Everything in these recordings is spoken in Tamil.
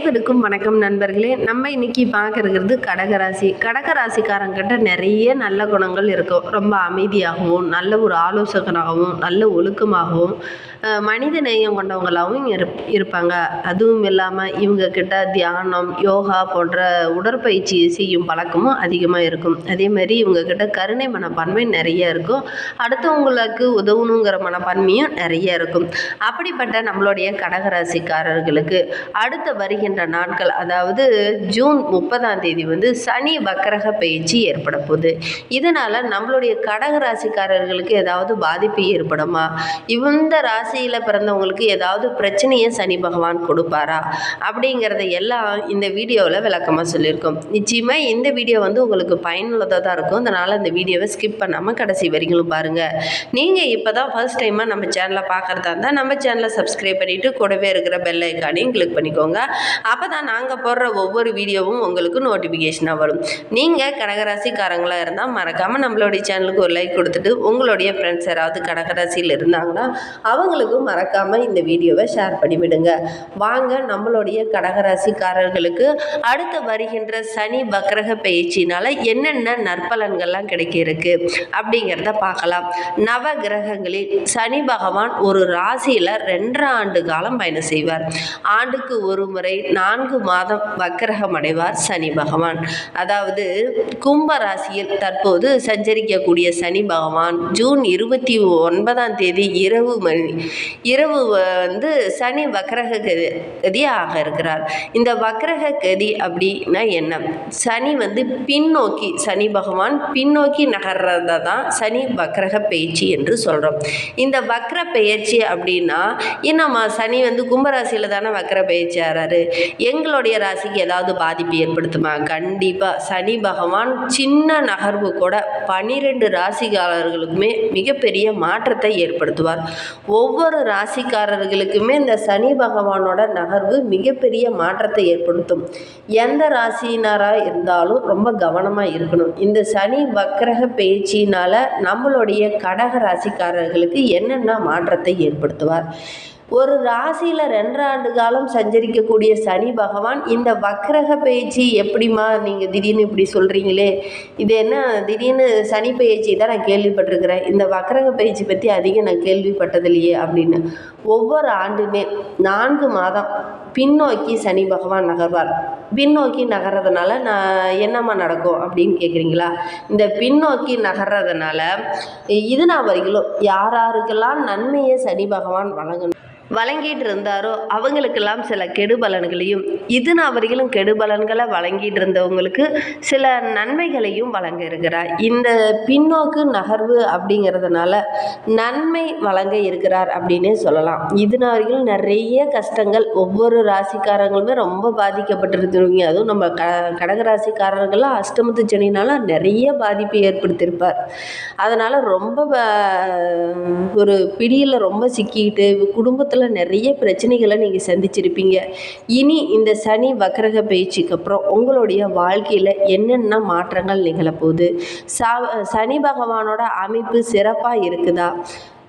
அனைவருக்கும் வணக்கம் நண்பர்களே. நம்ம இன்னைக்கு பார்க்கறது கடகராசி. கடகராசிக்காரங்கிட்ட நிறைய நல்ல குணங்கள் இருக்கும். ரொம்ப அமைதியாகவும் நல்ல ஒரு ஆலோசகனாகவும் நல்ல ஒழுக்கமாகவும் மனித நேயம் கொண்டவங்களாகவும் இருப் இருப்பாங்க. அதுவும் இல்லாமல் இவங்க கிட்ட தியானம் யோகா போன்ற உடற்பயிற்சி செய்யும் பழக்கமும் அதிகமாக இருக்கும். அதே மாதிரி இவங்க கிட்ட கருணை மனப்பான்மை நிறைய இருக்கும். அடுத்தவங்களுக்கு உதவணுங்கிற மனப்பான்மையும் நிறைய இருக்கும். அப்படிப்பட்ட நம்மளுடைய கடகராசிக்காரர்களுக்கு அடுத்த வருகின்ற நாட்கள் அதாவது ஜூன் முப்பதாம் தேதி வந்து சனி வக்கரக பயிற்சி ஏற்பட போகுது. இதனால் நம்மளுடைய கடக ராசிக்காரர்களுக்கு ஏதாவது பாதிப்பு ஏற்படுமா? இந்த ராசியில் பிறந்தவங்களுக்கு ஏதாவது பிரச்சனையை சனி பகவான் கொடுப்பாரா? அப்படிங்கிறத எல்லாம் இந்த வீடியோவில் விளக்கமாக சொல்லியிருக்கோம். நிச்சயமாக இந்த வீடியோ வந்து உங்களுக்கு பயனுள்ளதாக தான் இருக்கும். அதனால் இந்த வீடியோவை ஸ்கிப் பண்ணாமல் கடைசி வரைக்கும் பாருங்கள் நீங்கள் இப்போ தான் ஃபர்ஸ்ட் டைமாக நம்ம சேனலை பார்க்குறதா இருந்தால் நம்ம சேனலை சப்ஸ்கிரைப் பண்ணிவிட்டு கூடவே இருக்கிற பெல் ஐக்கானையும் கிளிக் பண்ணிக்கோங்க. அப்போ தான் நாங்கள் போடுற ஒவ்வொரு வீடியோவும் உங்களுக்கு நோட்டிஃபிகேஷனாக வரும். நீங்கள் கடகராசிக்காரங்களாக இருந்தால் மறக்காமல் நம்மளுடைய சேனலுக்கு ஒரு லைக் கொடுத்துட்டு உங்களுடைய ஃப்ரெண்ட்ஸ் யாராவது கடகராசியில் இருந்தாங்கன்னா அவங்களுக்கும் மறக்காமல் இந்த வீடியோவை ஷேர் பண்ணிவிடுங்க. வாங்க நம்மளுடைய கடகராசிக்காரர்களுக்கு அடுத்து வருகின்ற சனி பக்ரக பயிற்சினால் என்னென்ன நற்பலன்கள்லாம் கிடைக்க இருக்கு அப்படிங்கிறத பார்க்கலாம். நவ கிரகங்களில் சனி பகவான் ஒரு ராசியில் ரெண்டரை ஆண்டு காலம் பயணம் செய்வார். ஆண்டுக்கு ஒரு முறை நான்கு மாதம் வக்கிரகம் அடைவார் சனி பகவான். அதாவது கும்ப ராசியில் தற்போது சஞ்சரிக்கக்கூடிய சனி பகவான் ஜூன் இருபத்தி ஒன்பதாம் தேதி இரவு மணி இரவு வந்து சனி வக்ரக கதி கதியாக இருக்கிறார். இந்த வக்ரக கதி அப்படின்னா என்ன? சனி வந்து பின்னோக்கி சனி பகவான் பின்னோக்கி நகர்றதை தான் சனி வக்கரக பயிற்சி என்று சொல்கிறோம் இந்த வக்ர பெயர்ச்சி அப்படின்னா என்னம்மா சனி வந்து கும்பராசியில் தானே வக்கர பயிற்சி ஆறாரு? எங்களுடைய ராசிக்கு ஏதாவது பாதிப்பு ஏற்படுத்துமா? கண்டிப்பாக சனி பகவான் சின்ன நகர்வு கூட பன்னிரெண்டு ராசிக்காரர்களுக்குமே மிகப்பெரிய மாற்றத்தை ஏற்படுத்துவார். ஒவ்வொரு ராசிக்காரர்களுக்குமே இந்த சனி பகவானோட நகர்வு மிகப்பெரிய மாற்றத்தை ஏற்படுத்தும். எந்த ராசியினராக இருந்தாலும் ரொம்ப கவனமாக இருக்கணும். இந்த சனி வக்கரக பயிற்சியினால் நம்மளுடைய கடக ராசிக்காரர்களுக்கு என்னென்ன மாற்றத்தை ஏற்படுத்துவார்? ஒரு ராசியில் ரெண்டு ஆண்டு காலம் சஞ்சரிக்கக்கூடிய சனி பகவான் இந்த வக்ரக பயிற்சி எப்படிம்மா நீங்கள் திடீர்னு இப்படி சொல்கிறீங்களே இது என்ன திடீர்னு சனி பயிற்சி தான் நான் கேள்விப்பட்டிருக்கிறேன். இந்த வக்ரக பயிற்சி பற்றி அதிகம் நான் கேள்விப்பட்டதில்லையே அப்படின்னு. ஒவ்வொரு ஆண்டுமே நான்கு மாதம் பின்னோக்கி சனி பகவான் நகர்வார். பின்னோக்கி நகர்றதுனால நான் என்னம்மா நடக்கும் அப்படின்னு கேட்குறீங்களா இந்த பின்னோக்கி நகர்றதுனால இது நான் வரைக்கும் யார் யாருக்கெல்லாம் நன்மையை சனி பகவான் வழங்கணும்? வழங்கிட்டு இருந்தாரோ அவங்களுக்கெல்லாம் சில கெடுபலன்களையும் இது நான் வரையிலும் கெடுபலன்களை வழங்கிட்டு இருந்தவங்களுக்கு சில நன்மைகளையும் வழங்க இருக்கிறார். இந்த பின்னோக்கு நகர்வு அப்படிங்கிறதுனால நன்மை வழங்க இருக்கிறார் அப்படின்னே சொல்லலாம். இதுனா நான் வரைக்கும் நிறைய கஷ்டங்கள் ஒவ்வொரு ராசிக்காரங்களுமே ரொம்ப பாதிக்கப்பட்டிருந்துருவீங்க அதுவும் நம்ம க கடகராசிக்காரர்கள்லாம் அஷ்டமத்து சனினால நிறைய பாதிப்பு ஏற்படுத்தியிருப்பார். அதனால் ரொம்ப ஒரு பிடியில் ரொம்ப சிக்கிக்கிட்டு குடும்பத்தில் நிறைய பிரச்சனைகளை நீங்கள் சந்திச்சிருப்பீங்க. இனி இந்த சனி வக்கரக பயிற்சிக்கு அப்புறம் உங்களுடைய வாழ்க்கையில் என்னென்ன மாற்றங்கள் நிகழப்போகுது? சா சனி பகவானோட அமைப்பு சிறப்பாக இருக்குதா?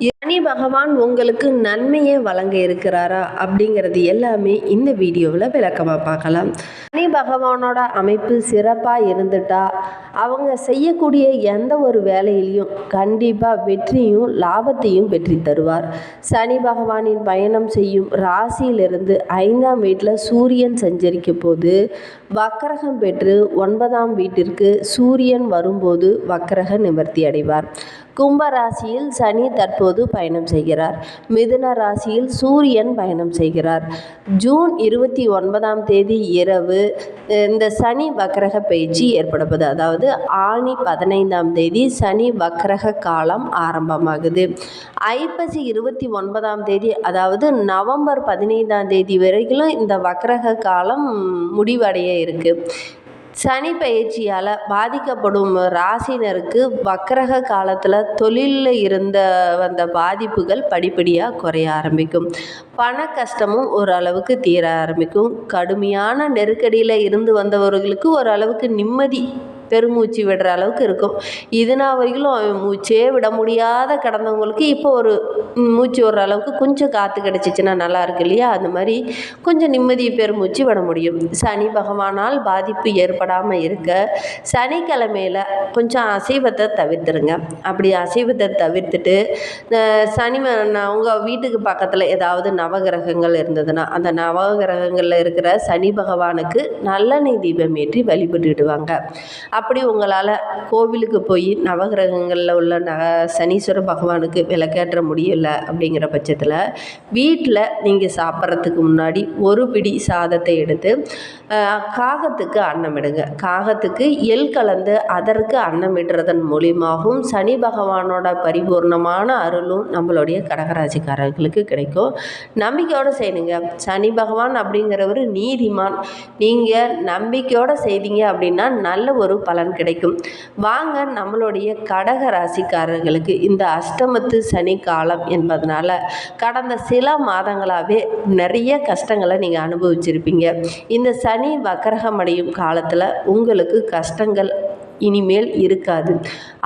சனி பகவான் உங்களுக்கு நன்மையை வழங்க இருக்கிறாரா அப்படிங்கிறது எல்லாமே இந்த வீடியோவில் விளக்கமாக பார்க்கலாம். சனி பகவானோட அமைப்பு சிறப்பாக இருந்துட்டா அவங்க செய்யக்கூடிய எந்த ஒரு வேலையிலையும் கண்டிப்பாக வெற்றியும் லாபத்தையும் பெற்றி தருவார். சனி பகவானின் பயணம் செய்யும் ராசியிலிருந்து ஐந்தாம் வீட்டில் சூரியன் சஞ்சரிக்க போது வக்கரகம் பெற்று ஒன்பதாம் வீட்டிற்கு சூரியன் வரும்போது வக்கரக நிவர்த்தி அடைவார். கும்ப ராசியில் சனி தற்போது பயணம் செய்கிறார். மிதுன ராசியில் சூரியன் பயணம் செய்கிறார். ஜூன் இருபத்தி ஒன்பதாம் தேதி இரவு இந்த சனி வக்கரக பயிற்சி ஏற்படுவது. அதாவது ஆணி பதினைந்தாம் தேதி சனி வக்கரக காலம் ஆரம்பமாகுது. ஐப்பசி இருபத்தி ஒன்பதாம் தேதி அதாவது நவம்பர் பதினைந்தாம் தேதி வரைக்கும் இந்த வக்கரக காலம் முடிவடைய இருக்குது சனி பயிற்சியால் பாதிக்கப்படும் ராசினருக்கு வக்கரக காலத்தில் தொழிலில் இருந்த வந்த பாதிப்புகள் படிப்படியாக குறைய ஆரம்பிக்கும். பண கஷ்டமும் ஓரளவுக்கு தீர ஆரம்பிக்கும். கடுமையான நெருக்கடியில் இருந்து வந்தவர்களுக்கு ஓரளவுக்கு நிம்மதி பெருமூச்சு விடுற அளவுக்கு இருக்கும். இதுனா வரைக்கும் மூச்சே விட முடியாத கிடந்தவங்களுக்கு இப்போ ஒரு மூச்சு விடுற அளவுக்கு கொஞ்சம் காற்று கிடச்சிச்சின்னா நல்லா இருக்கு இல்லையா? அந்த மாதிரி கொஞ்சம் நிம்மதி பெருமூச்சு விட முடியும். சனி பகவானால் பாதிப்பு ஏற்படாமல் இருக்க சனிக்கிழமையில் கொஞ்சம் அசைவத்தை தவிர்த்துருங்க. அப்படி அசைவத்தை தவிர்த்துட்டு சனி உங்கள் வீட்டுக்கு பக்கத்தில் ஏதாவது நவகிரகங்கள் இருந்ததுன்னா அந்த நவகிரகங்களில் இருக்கிற சனி பகவானுக்கு நல்லெண்ணெய் தீபம் ஏற்றி வழிபட்டுடுவாங்க அப்படி உங்களால் கோவிலுக்கு போய் நவகிரகங்களில் உள்ள ந சனீஸ்வர பகவானுக்கு விளக்கேற்ற முடியல அப்படிங்கிற பட்சத்தில் வீட்டில் நீங்கள் சாப்பிட்றதுக்கு முன்னாடி ஒரு பிடி சாதத்தை எடுத்து காகத்துக்கு அன்னமிடுங்க காகத்துக்கு எள் கலந்து அதற்கு அன்னமிடுறதன் மூலியமாகவும் சனி பகவானோட பரிபூர்ணமான அருளும் நம்மளுடைய கடகராசிக்காரர்களுக்கு கிடைக்கும். நம்பிக்கையோடு செய்யணுங்க சனி பகவான் அப்படிங்கிறவர் நீதிமான். நீங்கள் நம்பிக்கையோடு செய்தீங்க அப்படின்னா நல்ல ஒரு பலன் கிடைக்கும். வாங்க நம்மளுடைய கடக ராசிக்காரர்களுக்கு இந்த அஷ்டமத்து சனி காலம் என்பதனால கடந்த சில மாதங்களாகவே நிறைய கஷ்டங்களை நீங்கள் அனுபவிச்சிருப்பீங்க. இந்த சனி வக்கரகம் அடையும் காலத்தில் உங்களுக்கு கஷ்டங்கள் இனிமேல் இருக்காது.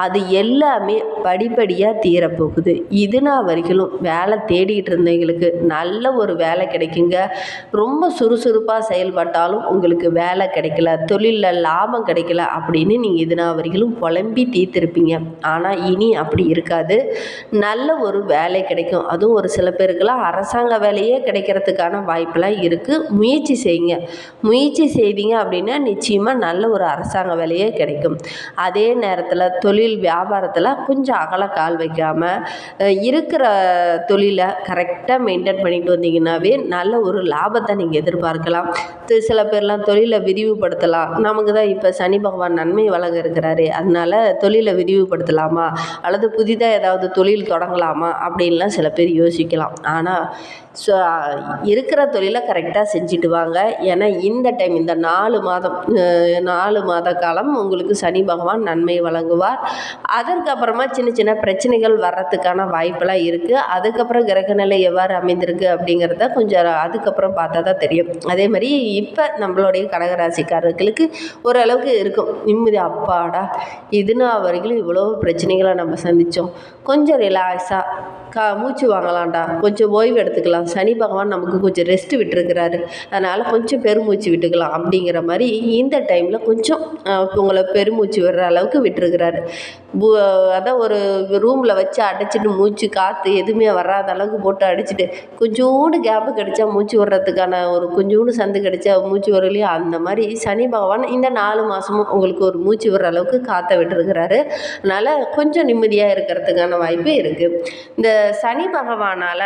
அது எல்லாமே படிப்படியாக தீரப்போகுது. இது நாள் வரைக்கும் வேலை தேடிக்கிட்டு இருந்தவங்களுக்கு நல்ல ஒரு வேலை கிடைக்குங்க. ரொம்ப சுறுசுறுப்பாக செயல்பட்டாலும் உங்களுக்கு வேலை கிடைக்கல தொழிலில் லாபம் கிடைக்கல அப்படின்னு நீங்கள் இது நாள் வரைக்கும் புலம்பி தீர்த்திருப்பீங்க. ஆனால் இனி அப்படி இருக்காது. நல்ல ஒரு வேலை கிடைக்கும். அதுவும் ஒரு சில பேருக்கெல்லாம் அரசாங்க வேலையே கிடைக்கிறதுக்கான வாய்ப்பெல்லாம் இருக்குது முயற்சி செய்யுங்க. முயற்சி செய்தீங்க அப்படின்னா நிச்சயமாக நல்ல ஒரு அரசாங்க வேலையே கிடைக்கும். அதே நேரத்தில் தொழில் வியாபாரத்தில் கொஞ்சம் அகல கால் வைக்காமல் இருக்கிற தொழிலை கரெக்டாக மெயின்டைன் பண்ணிட்டு வந்தீங்கன்னாவே நல்ல ஒரு லாபத்தை நீங்கள் எதிர்பார்க்கலாம். சில பேர்லாம் தொழிலை விரிவுபடுத்தலாம். நமக்கு தான் இப்போ சனி பகவான் நன்மை வழங்க இருக்கிறாரு அதனால தொழிலை விரிவுபடுத்தலாமா? அல்லது புதிதாக ஏதாவது தொழில் தொடங்கலாமா? அப்படின்லாம் சில பேர் யோசிக்கலாம். ஆனால் ஸோ இருக்கிற தொழிலை கரெக்டாக செஞ்சுட்டு வாங்க. ஏன்னா இந்த டைம் இந்த நாலு மாதம் நாலு மாத காலம் உங்களுக்கு சனி பகவான் நன்மை வழங்குவார். அதற்கப்புறமா சின்ன சின்ன பிரச்சனைகள் வர்றதுக்கான வாய்ப்பெல்லாம் இருக்குது அதுக்கப்புறம் கிரகநிலை எவ்வாறு அமைந்திருக்கு அப்படிங்கிறத கொஞ்சம் அதுக்கப்புறம் பார்த்தா தான் தெரியும். அதே மாதிரி இப்போ நம்மளுடைய கடகராசிக்காரர்களுக்கு ஓரளவுக்கு இருக்கும். நிம்மதி அப்பாடா இதுனா வரைக்கும் இவ்வளோ பிரச்சனைகளை நம்ம சந்தித்தோம் கொஞ்சம் ரிலாக்ஸாக கா மூச்சு வாங்கலாம்டா. கொஞ்சம் ஓய்வு எடுத்துக்கலாம். சனி பகவான் நமக்கு கொஞ்சம் ரெஸ்ட் விட்டுருக்கிறாரு. அதனால் கொஞ்சம் பெருமூச்சு விட்டுக்கலாம் அப்படிங்கிற மாதிரி இந்த டைமில் கொஞ்சம் உங்களை பெருமூச்சு விடுற அளவுக்கு விட்டுருக்கிறாரு. அதான் ஒரு ரூமில் வச்சு அடைச்சிட்டு மூச்சு காற்று எதுவுமே வராத அளவுக்கு போட்டு அடிச்சிட்டு கொஞ்சோண்டு கேப்பு கிடைச்சா மூச்சு விடுறதுக்கான ஒரு கொஞ்சோண்டு சந்து கிடைச்சா மூச்சு வரலையோ அந்த மாதிரி சனி பகவான் இந்த நாலு மாதமும் உங்களுக்கு ஒரு மூச்சு விடுற அளவுக்கு காற்றை விட்டுருக்கிறாரு. அதனால் கொஞ்சம் நிம்மதியாக இருக்கிறதுக்கான வாய்ப்பு இருக்குது இந்த சனி பகவானால்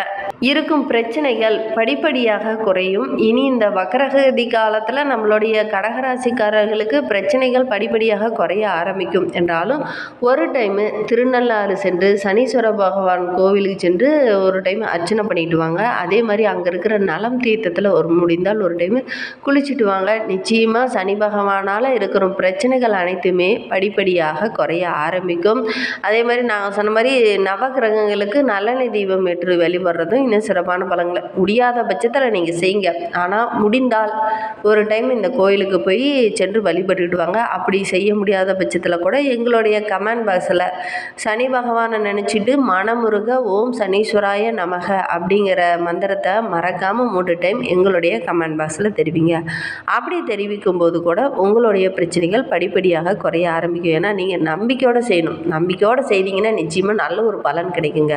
இருக்கும் பிரச்சனைகள் படிப்படியாக குறையும். இனி இந்த வக்கரகதி காலத்தில் நம்மளுடைய கடகராசிக்காரர்களுக்கு பிரச்சனைகள் படிப்படியாக குறைய ஆரம்பிக்கும். என்றாலும் ஒரு டைமு திருநள்ளாறு சென்று சனீஸ்வர பகவான் கோவிலுக்கு சென்று ஒரு டைம் அர்ச்சனை பண்ணிட்டு வாங்க. அதே மாதிரி அங்கே இருக்கிற நலம் தீர்த்தத்தில் ஒரு முடிந்தால் ஒரு டைம் குளிச்சுட்டு வாங்க. நிச்சயமாக சனி பகவானால் இருக்கிற பிரச்சனைகள் அனைத்துமே படிப்படியாக குறைய ஆரம்பிக்கும். அதே மாதிரி நாங்கள் சொன்ன மாதிரி நவகிரகங்களுக்கு பழனி தீபம் ஏற்று வழிபடுறதும் இன்னும் சிறப்பான பலன்களை. முடியாத பட்சத்தில் நீங்கள் செய்யுங்க. ஆனால் முடிந்தால் ஒரு டைம் இந்த கோயிலுக்கு போய் சென்று வழிபட்டுட்டு வாங்க. அப்படி செய்ய முடியாத பட்சத்தில் கூட எங்களுடைய கமெண்ட் பாக்ஸில் சனி பகவானை நினச்சிட்டு மனமுருக ஓம் சனீஸ்வராய நமக அப்படிங்கிற மந்திரத்தை மறக்காமல் மூன்று டைம் எங்களுடைய கமெண்ட் பாக்ஸில் தெரிவிங்க. அப்படி தெரிவிக்கும் போது கூட உங்களுடைய பிரச்சனைகள் படிப்படியாக குறைய ஆரம்பிக்கும். ஏன்னா நீங்கள் நம்பிக்கையோடு செய்யணும். நம்பிக்கையோடு செய்தீங்கன்னா நிச்சயமாக நல்ல ஒரு பலன் கிடைக்குங்க.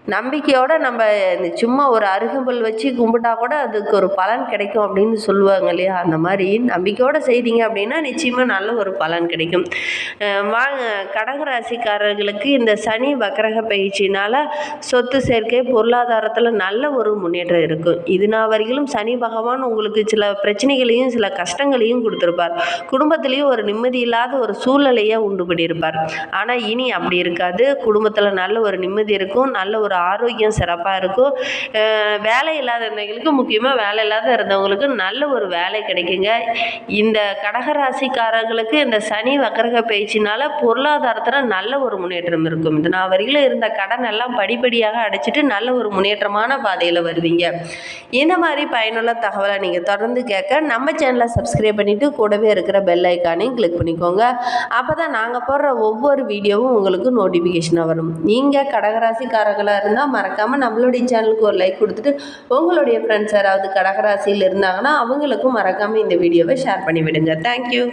நம்பிக்கையோட நம்ம இந்த சும்மா ஒரு அருகம்புல் வச்சு கும்பிட்டா கூட அதுக்கு ஒரு பலன் கிடைக்கும் அப்படின்னு சொல்லுவாங்க இல்லையா? அந்த மாதிரி நம்பிக்கையோட செய்தீங்க அப்படின்னா நிச்சயமாக நல்ல ஒரு பலன் கிடைக்கும். அஹ் வாங்க கடகராசிக்காரர்களுக்கு இந்த சனி வக்கரக பயிற்சினால் சொத்து சேர்க்கை பொருளாதாரத்தில் நல்ல ஒரு முன்னேற்றம் இருக்கும். இது நாள் வரையிலும் சனி பகவான் உங்களுக்கு சில பிரச்சனைகளையும் சில கஷ்டங்களையும் கொடுத்துருப்பார். குடும்பத்திலையும் ஒரு நிம்மதி இல்லாத ஒரு சூழ்நிலையை உண்டு பண்ணியிருப்பார். ஆனால் இனி அப்படி இருக்காது. குடும்பத்தில் நல்ல ஒரு நிம்மதி இருக்கும். நல்ல ஒரு ஒரு ஆரோக்கியம் சிறப்பாக இருக்கும். வேலை இல்லாத இருந்தவங்களுக்கு முக்கியமாக வேலை இல்லாத இருந்தவங்களுக்கு நல்ல ஒரு வேலை கிடைக்குங்க. இந்த கடகராசிக்காரர்களுக்கு இந்த சனி வக்கரக பயிற்சினால பொருளாதாரத்தில் நல்ல ஒரு முன்னேற்றம் இருக்கும். இந்த நான் வரையில் இருந்த கடன் எல்லாம் படிப்படியாக அடைச்சிட்டு நல்ல ஒரு முன்னேற்றமான பாதையில் வருவீங்க. இந்த மாதிரி பயனுள்ள தகவலை நீங்கள் தொடர்ந்து கேட்க நம்ம சேனலை சப்ஸ்கிரைப் பண்ணிவிட்டு கூடவே இருக்கிற பெல் ஐக்கானையும் கிளிக் பண்ணிக்கோங்க. அப்போ தான் நாங்கள் போடுற ஒவ்வொரு வீடியோவும் உங்களுக்கு நோட்டிஃபிகேஷனாக வரும். நீங்கள் கடகராசிக்காரர்களாக இருந்தால் மறக்காமல் நம்மளுடைய சேனலுக்கு ஒரு லைக் கொடுத்துட்டு உங்களுடைய ஃப்ரெண்ட்ஸ் யாராவது கடகராசியில் இருந்தாங்கன்னா அவங்களுக்கும் மறக்காமல் இந்த வீடியோவை ஷேர் பண்ணி விடுங்க தேங்க்யூ